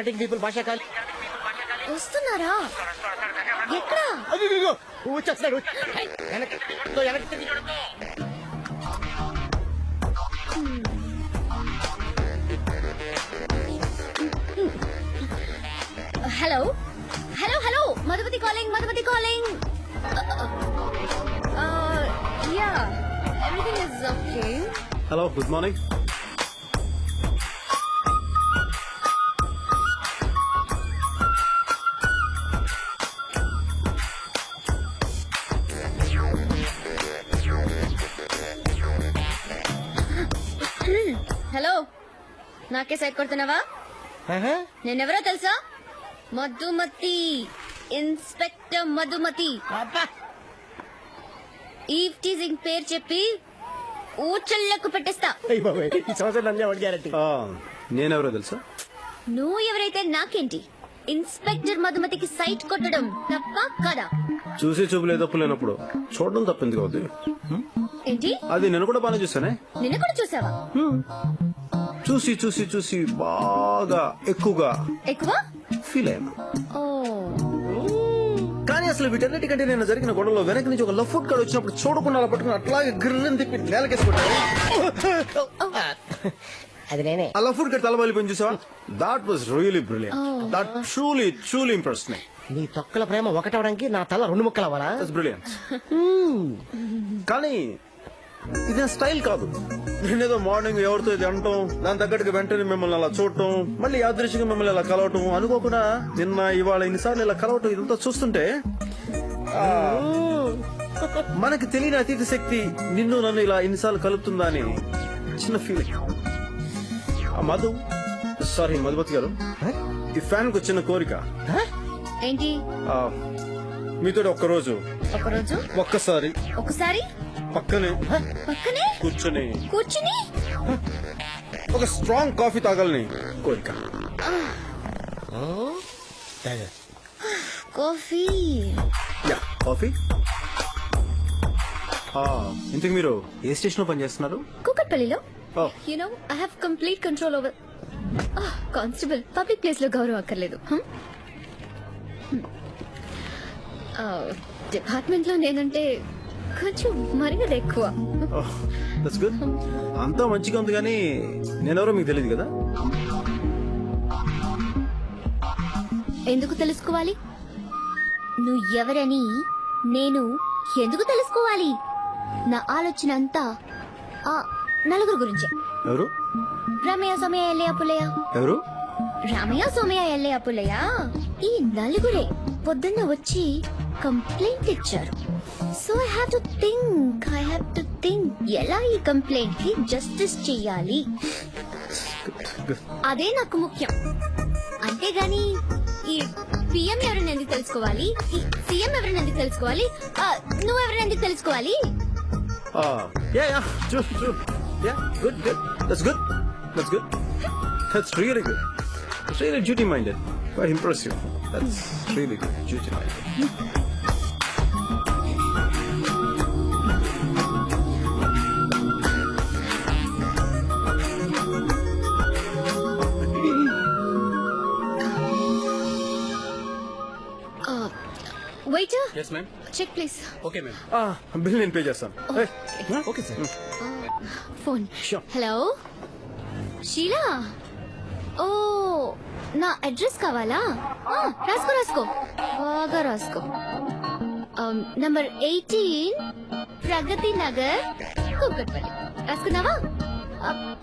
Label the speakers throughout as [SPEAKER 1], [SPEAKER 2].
[SPEAKER 1] Connecting people భాష కాలి
[SPEAKER 2] వస్తున్నారా? ఎక్కడా?
[SPEAKER 1] అయ్యో వెనక్కి.
[SPEAKER 2] Hello? Hello hello! Madhumathi calling Madhumathi calling! Yeah everything is okay
[SPEAKER 3] hello good morning
[SPEAKER 2] hello నాకే సైడ్ కొడుతున్నావా. నేనెవరో తెలుసా? Madhumathi inspector Madhumathi. Eve teasing పేరు చెప్పి ఊచల్లకు పెట్టేస్తా.
[SPEAKER 3] నేనెవరో తెలుసా?
[SPEAKER 2] నువ్వు ఎవరైతే నాకేంటి? ఇన్స్పెక్టర్ మధుమతికి సైట్ కొట్టడం తప్ప కదా?
[SPEAKER 3] చూసి చూపులు ఏదో లేనప్పుడు చూడడం తప్పింది అవుతుంది
[SPEAKER 2] ఏంటి?
[SPEAKER 3] అది నేను కూడా బాగానే చూసానే
[SPEAKER 2] నిన్న కూడా చూసావా?
[SPEAKER 3] చూసి చూసి చూసి బాగా ఎక్కువగా
[SPEAKER 2] ఎక్కువ?
[SPEAKER 3] ఫీల్ అయ్యాను.
[SPEAKER 2] ఓ.
[SPEAKER 3] కానీ అసలు వీటన్నిటికంటే నేను జరిగిన గొడవలో వెనక నుంచి ఒక లఫ్ ఫుడ్ కార్డ్ వచ్చినప్పుడు చూడకుండా అలా పట్టుకుని అట్లాగే గిర్రని తిప్పి నేలకేసుకుంటాను
[SPEAKER 1] అది నేనే.
[SPEAKER 3] ఆ లఫ్ ఫుడ్ కార్డ్ తలబలిపోయింది చూసావా? That was really brilliant that truly truly impress me
[SPEAKER 1] నీ తొక్కల ప్రేమ ఒకటవడానికి నా తల రెండు ముక్కలు అవ్వాలా
[SPEAKER 3] దట్స్ బ్రిలియంట్ కానీ ఇది నా స్టైల్ కాదు. నేనేదో మార్నింగ్ ఎవరితో ఇది అంటాం దాని తగ్గట్టుగా వెంటనే మిమ్మల్ని అలా చూడటం మళ్ళీ యాదృశ్యంగా మిమ్మల్ని ఇలా కలవటం అనుకోకుండా నిన్న ఇవాళ ఇన్నిసార్లు ఇలా కలవటం ఇదంతా చూస్తుంటే మనకి తెలియని అతీత శక్తి నిన్ను నన్ను ఇలా ఇన్నిసార్లు కలుపుతుందా అని చిన్న ఫీలింగ్ మధు సారీ మధుపతి గారు. ఈ ఫ్యాన్కు చిన్న కోరిక.
[SPEAKER 2] ఏంటి?
[SPEAKER 3] ఆ, మీతో ఒక్కరోజు.
[SPEAKER 2] ఒకరోజు
[SPEAKER 3] ఒక్కసారి.
[SPEAKER 2] ఒకసారి
[SPEAKER 3] పక్కనే.
[SPEAKER 2] పక్కనే?
[SPEAKER 3] కూర్చొని.
[SPEAKER 2] కూర్చుని?
[SPEAKER 3] ఒక స్ట్రాంగ్ కాఫీ తాగాలని. కోరిక.
[SPEAKER 2] కాఫీ.
[SPEAKER 3] Yeah coffee? ఇంతకు మీరు ఏ స్టేషన్లో పనిచేస్తున్నారు?
[SPEAKER 2] కూకట్పల్లిలో.
[SPEAKER 3] ఓ.
[SPEAKER 2] You know I have complete control over constable public ప్లేస్లో గౌరవం అక్కర్లేదు. డిపార్ట్మెంట్లో నేనంటే కొంచెం మరిగద ఎక్కువ.
[SPEAKER 3] దట్స్ గుడ్ అంతా మంచిగా ఉంది కానీ నేనెవరో మీకు తెలియదు కదా?
[SPEAKER 2] ఎందుకు తెలుసుకోవాలి? నువ్వు ఎవరని నేను ఎందుకు తెలుసుకోవాలి? నా ఆలోచన అంతా ఆ నలుగురు గురించే.
[SPEAKER 3] ఎవరు?
[SPEAKER 2] రమయ్య సోమయ్య ఎల్లయ్య పుల్లయ్య.
[SPEAKER 3] ఎవరు?
[SPEAKER 2] రామయ్య సోమయ్య ఎల్లయ్య పుల్లయ్య? ఈ నలుగురే పొద్దున్న వచ్చి కంప్లైంట్ ఇచ్చారు so I have to think I have to think ఎలా ఈ కంప్లైంట్కి జస్టిస్ చెయ్యాలి అదే నాకు ముఖ్యం. అంతేగాని ఈ పిఎం ఎవరిని ఎందుకు తెలుసుకోవాలి? ఈ సీఎం ఎవరిని ఎందుకు తెలుసుకోవాలి? నువ్వు ఎవరిని ఎందుకు తెలుసుకోవాలి?
[SPEAKER 3] Yeah yeah true true. Yeah good good that's good that's good that's really good really duty minded quite impressive. That's really good duty minded
[SPEAKER 2] waiter
[SPEAKER 3] yes ma'am
[SPEAKER 2] check please
[SPEAKER 3] okay ma'am bill నేను pay చేస్తాను. Okay sir
[SPEAKER 2] phone
[SPEAKER 3] Sure.
[SPEAKER 2] Hello Sheela ఓ నా address కావాలా? రాసుకో రాసుకో. బాగా రాసుకో. Number eighteen Pragathi Nagar Kukatpally రాసుకున్నావా?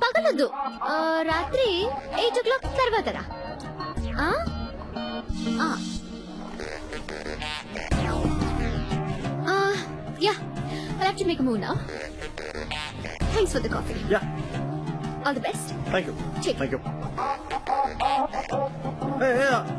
[SPEAKER 2] పగలొద్దు. రాత్రి ఎయిట్ ఓ క్లాక్ తర్వాత రా. Uh, yeah. I'll have to make a move now. Thanks for the coffee.
[SPEAKER 3] Yeah.
[SPEAKER 2] All the best.
[SPEAKER 3] Thank
[SPEAKER 2] you.
[SPEAKER 3] Take Thank
[SPEAKER 2] you. Hey,
[SPEAKER 3] yeah.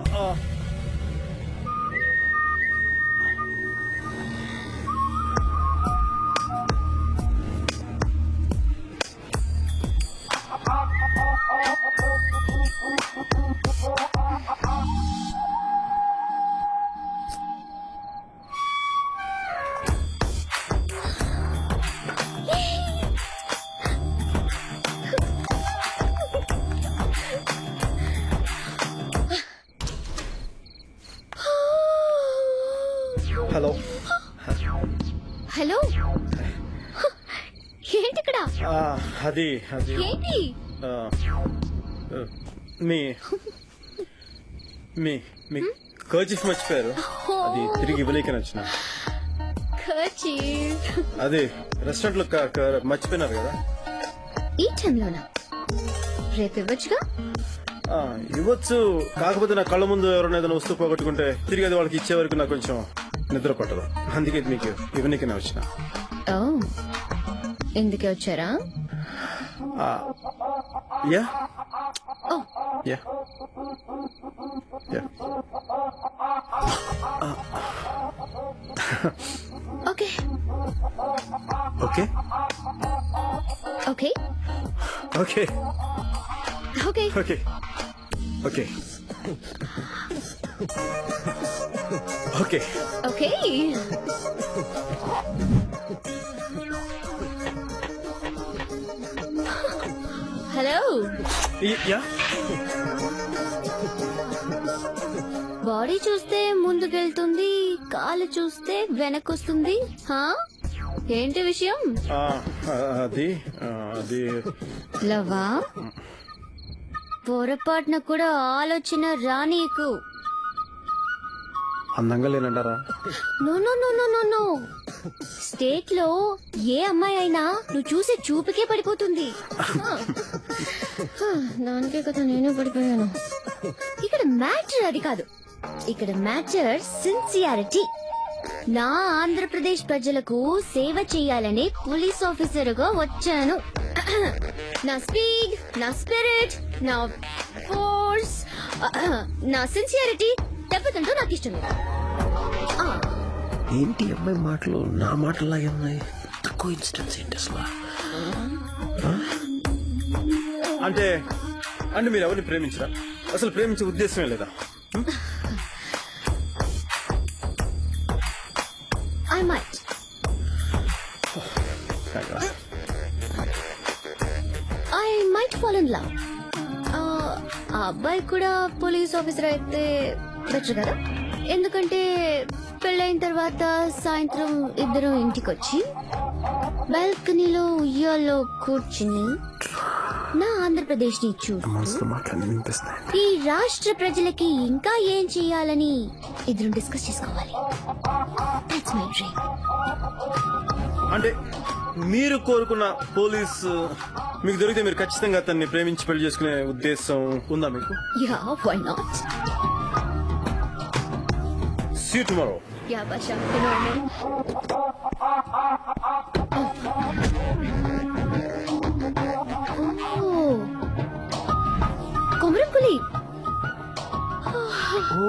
[SPEAKER 3] అది అది.
[SPEAKER 2] ఏంటి?
[SPEAKER 3] ఆ, ఆ, మీ మీ మీ కర్చీఫ్ మర్చిపోయారు. అది తిరిగి ఇవ్వలేకని వచ్చిన
[SPEAKER 2] Kerchief.
[SPEAKER 3] అది రెస్టారెంట్లో క- క- మర్చిపోయినారు కదా?
[SPEAKER 2] ఈ టైంలోనా? రేపు ఇవ్వచ్చుగా?
[SPEAKER 3] ఆ, ఇవ్వచ్చు. కాకపోతే నా కళ్ళ ముందు ఎవరైనా ఏదైనా వస్తువు పోగొట్టుకుంటే తిరిగి అది వాళ్ళకి ఇచ్చే వరకు నాకు కొంచెం నిద్ర పట్టదు. అందుకే మీకు ఇవ్వనీకనే వచ్చిన.
[SPEAKER 2] ఓ. ఎందుకే వచ్చారా?
[SPEAKER 3] Uh,
[SPEAKER 2] yeah?
[SPEAKER 3] Oh. Yeah.
[SPEAKER 2] Yeah.
[SPEAKER 3] Uh,
[SPEAKER 2] okay.
[SPEAKER 3] Okay?
[SPEAKER 2] Okay?
[SPEAKER 3] Okay. Okay. Okay.
[SPEAKER 2] Okay. okay. Okay. Hello.
[SPEAKER 3] Yeah?
[SPEAKER 2] Body చూస్తే ముందుకెళ్తుంది కాలు చూస్తే వెనకొస్తుంది హా? ఏంటి విషయం?
[SPEAKER 3] ఆ, అది ఆ, అది.
[SPEAKER 2] లవా పొరపాటున కూడా ఆలోచన రానీకు.
[SPEAKER 3] అందంగా లేనంటారా?
[SPEAKER 2] No no no no no no. స్టేట్లో ఏ అమ్మాయి అయినా నువ్వు చూసే చూపుకే పడిపోతుంది. దానికే కదా నేను పడిపోయాను. ఇక్కడ మ్యాటర్ అది కాదు. ఇక్కడ మ్యాటర్ సిన్సియారిటీ. నా ఆంధ్రప్రదేశ్ ప్రజలకు సేవ చేయాలని పోలీస్ ఆఫీసర్గా వచ్చాను. నా స్పీడ్ నా స్పిరిట్ నా ఫోర్స్ నా సిన్సియారిటీ దెబ్బతింటూ నాకు ఇష్టం
[SPEAKER 3] ఏంటి అమ్మాయి మాటలు? నా మాటలాగే ఉన్నాయి. తక్కువ ఇన్సిడెంట్స్ ఏంటి అసలు? అంటే అంటే మీరు ఎవరిని ప్రేమించరా? అసలు ప్రేమించే ఉద్దేశమే లేదా?
[SPEAKER 2] In love. ఆ ఆ అబ్బాయి కూడా పోలీస్ ఆఫీసర్ అయితే బెటర్ కదా? ఎందుకంటే పెళ్ళైన తర్వాత సాయంత్రం ఇద్దరం ఇంటికి వచ్చి బాల్కనీలో ఉయ్యాల్లో కూర్చుని నా ఆంధ్రప్రదేశ్ని చూస్తూ
[SPEAKER 3] మాటలు
[SPEAKER 2] ఈ రాష్ట్ర ప్రజలకి ఇంకా ఏం చేయాలని ఇద్దరం డిస్కస్ చేసుకోవాలి. దట్స్ మై డ్రీమ్
[SPEAKER 3] అంటే మీరు కోరుకున్న పోలీస్ మీకు దొరికితే మీరు ఖచ్చితంగా అతన్ని ప్రేమించి పెళ్ళి చేసుకునే ఉద్దేశం ఉందా మీకు?
[SPEAKER 2] Yeah why not
[SPEAKER 3] see tomorrow
[SPEAKER 2] yeah Basha
[SPEAKER 4] ఓ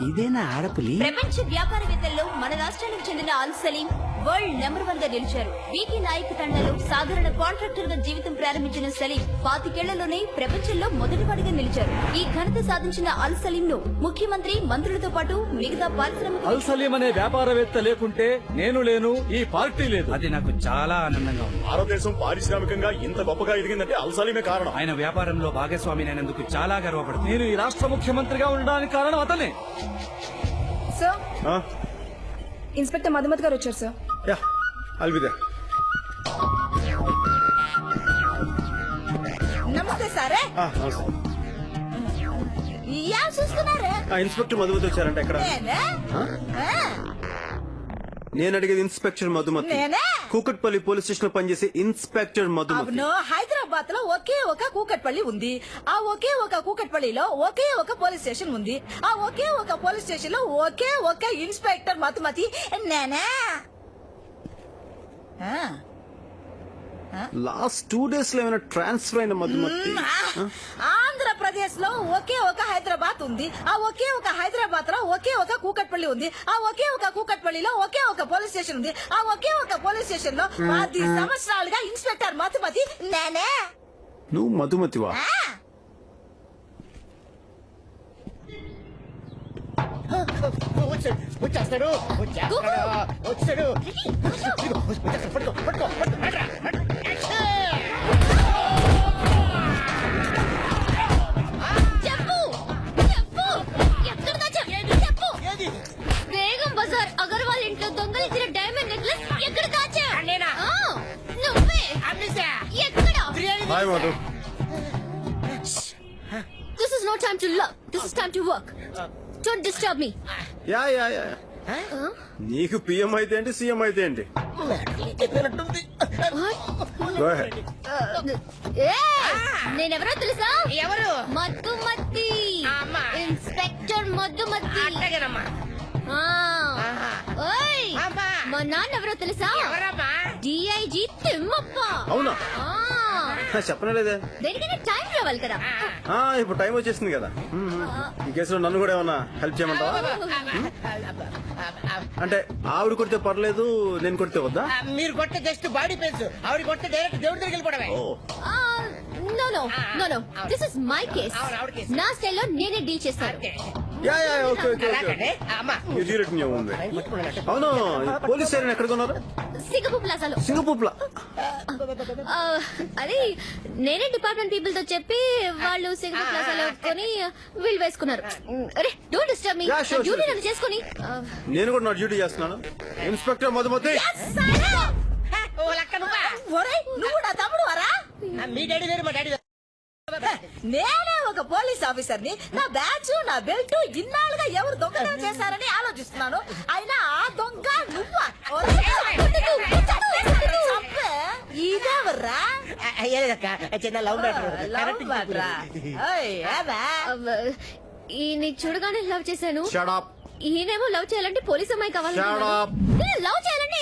[SPEAKER 4] ఇదేనా ఆడపులి?
[SPEAKER 5] ప్రపంచ వ్యాపారవేత్తల్లో మన రాష్ట్రానికి చెందిన అల్ సలీం వరల్డ్ నెంబర్ వన్గా నిలిచారు. వీకి నాయక్ తండలో సాధారణ కాంట్రాక్టర్గా జీవితం ప్రారంభించిన సలీం పాతికేళ్ళలోనే ప్రపంచంలో మొదటివాడిగా నిలిచారు. ఈ ఘనత సాధించిన అల్ సలీం ను ముఖ్యమంత్రి మంత్రులతో పాటు మిగతా పారిశ్రామిక
[SPEAKER 6] అల్ సలీం అనే వ్యాపారవేత్త లేకుంటే నేను లేను ఈ పార్టీ లేదు.
[SPEAKER 4] అది నాకు చాలా ఆనందంగా ఉంది.
[SPEAKER 7] భారతదేశం పారిశ్రామికంగా ఇంత గొప్పగా ఎదిగిందంటే అల్సలీమే కారణం.
[SPEAKER 4] ఆయన వ్యాపారంలో భాగస్వామినైనందుకు చాలా గర్వపడుతుంది.
[SPEAKER 6] నేను ఈ రాష్ట్ర ముఖ్యమంత్రిగా ఉండడానికి కారణం అతనే.
[SPEAKER 8] సార్ ఇన్స్పెక్టర్ మధుమతి గారు వచ్చారు సార్
[SPEAKER 3] యా అల్విదా
[SPEAKER 5] నమస్తే సారే. యా చూస్తున్నారా?
[SPEAKER 3] ఇన్స్పెక్టర్ మధుమతి వచ్చారంట ఎక్కడ? నేను? అడిగేది ఇన్స్పెక్టర్ మధుమతి.
[SPEAKER 5] నేనే?
[SPEAKER 3] కూకట్పల్లి పోలీస్ స్టేషన్లో పనిచేసే ఇన్స్పెక్టర్ మధుమతి.
[SPEAKER 5] అవును హైదరాబాద్లో ఒకే ఒక కూకట్పల్లి ఉంది. ఆ ఒకే ఒక కూకట్పల్లిలో ఒకే ఒక పోలీస్ స్టేషన్ ఉంది. ఆ ఒకే ఒక పోలీస్ స్టేషన్లో ఒకే ఒక ఇన్స్పెక్టర్ మతుమతి నేనే? ఆ,
[SPEAKER 3] లాస్ట్ టూ డేస్లో ఏమైనా ట్రాన్స్ఫర్ అయిన మధుమతి
[SPEAKER 5] ఆంధ్రప్రదేశ్లో ఒకే ఒక హైదరాబాద్ ఉంది. ఆ ఒకే ఒక హైదరాబాద్లో ఒకే ఒక కూకట్పల్లి ఉంది. ఆ ఒకే ఒక కూకట్పల్లిలో ఒకే ఒక పోలీస్ స్టేషన్ ఉంది. ఆ ఒకే ఒక పోలీస్ స్టేషన్లో పది సంవత్సరాలుగా ఇన్స్పెక్టర్ మతుమతి నేనే.
[SPEAKER 3] నువ్వు మధుమతివా?
[SPEAKER 1] వచ్చాడు వచ్చేస్తాడు వచ్చేస్తాడు వచ్చాడు పట్టుకో పట్టుకో పట్టుకో
[SPEAKER 2] don't disturb me
[SPEAKER 3] yeah yeah yeah నీకు పిఎం అయితే ఏంటి సీఎం అయితే ఏంటి? Ahead.
[SPEAKER 2] నేనెవరో తెలుసా?
[SPEAKER 1] ఎవరు?
[SPEAKER 2] మధుమతి.
[SPEAKER 1] అమ్మా.
[SPEAKER 2] ఇన్స్పెక్టర్
[SPEAKER 1] అమ్మా.
[SPEAKER 2] మా నాన్న ఎవరో తెలుసా? డిఐజీ తిమ్మప్ప.
[SPEAKER 3] అవునా. చెప్పనలేదే.
[SPEAKER 2] దేనికైనా టైం రావాలి కదా.
[SPEAKER 3] ఆ, ఇప్పుడు టైం వచ్చేసింది కదా. మ్మ్. ఈ కేసులో నన్ను కూడా ఏమన్నా హెల్ప్ చేయమంటావా? అంటే ఆవిడ కొడితే పర్లేదు నేను కొడితే వద్దా?
[SPEAKER 1] మీరు కొట్టే జస్ట్ బాడీ పెయిన్స్ ఆవిడ కొట్టే డైరెక్ట్ దేవుడి దగ్గరికి వెళ్ళిపోవడమే.
[SPEAKER 3] ఓ.
[SPEAKER 2] No no no no this is my case
[SPEAKER 1] అవును, ఆవిడ case.
[SPEAKER 2] నా స్టైల్లో నేనే డీల్ చేస్తాను.
[SPEAKER 3] Yeah yeah okay okay okay. own way. అవును పోలీస్ స్టేషన్ ఎక్కడ కొన్నారు
[SPEAKER 2] సింగపూర్ ప్లాజాలో.
[SPEAKER 3] సింగపూర్
[SPEAKER 2] అది నేనే డిపార్ట్మెంట్ పీపుల్తో చెప్పి వాళ్ళు సింగపూర్ ప్లాజాలో కొని వీళ్ళు వేసుకున్నారు. అరే డోంట్ డిస్టర్బ్ మీ డ్యూటీ. నన్ను చేసుకొని.
[SPEAKER 3] నేను కూడా నా డ్యూటీ చేస్తున్నాను. ఇన్స్పెక్టర్ మధుమతి.
[SPEAKER 1] ఓ లక్క నువ్వా?
[SPEAKER 5] నా తమ్ముడు వరా
[SPEAKER 1] మీ డాడీ వేరు మా డాడీ.
[SPEAKER 5] నేనే ఒక పోలీస్ ఆఫీసర్ని నా బ్యాచ్ నా బెల్ట్ ఇన్నాళ్ళుగా ఎవరు దొంగతనం చేశారని ఆలోచిస్తున్నాను అయినా ఆ దొంగ నువ్వా. ఇదెవర్రా
[SPEAKER 1] చిన్న లవ్
[SPEAKER 2] చూడగానే లవ్ చేశాను ఈయనేమో లవ్ చేయాలంటే పోలీస్ అమ్మాయి కావాలి. లవ్ చేయాలంటే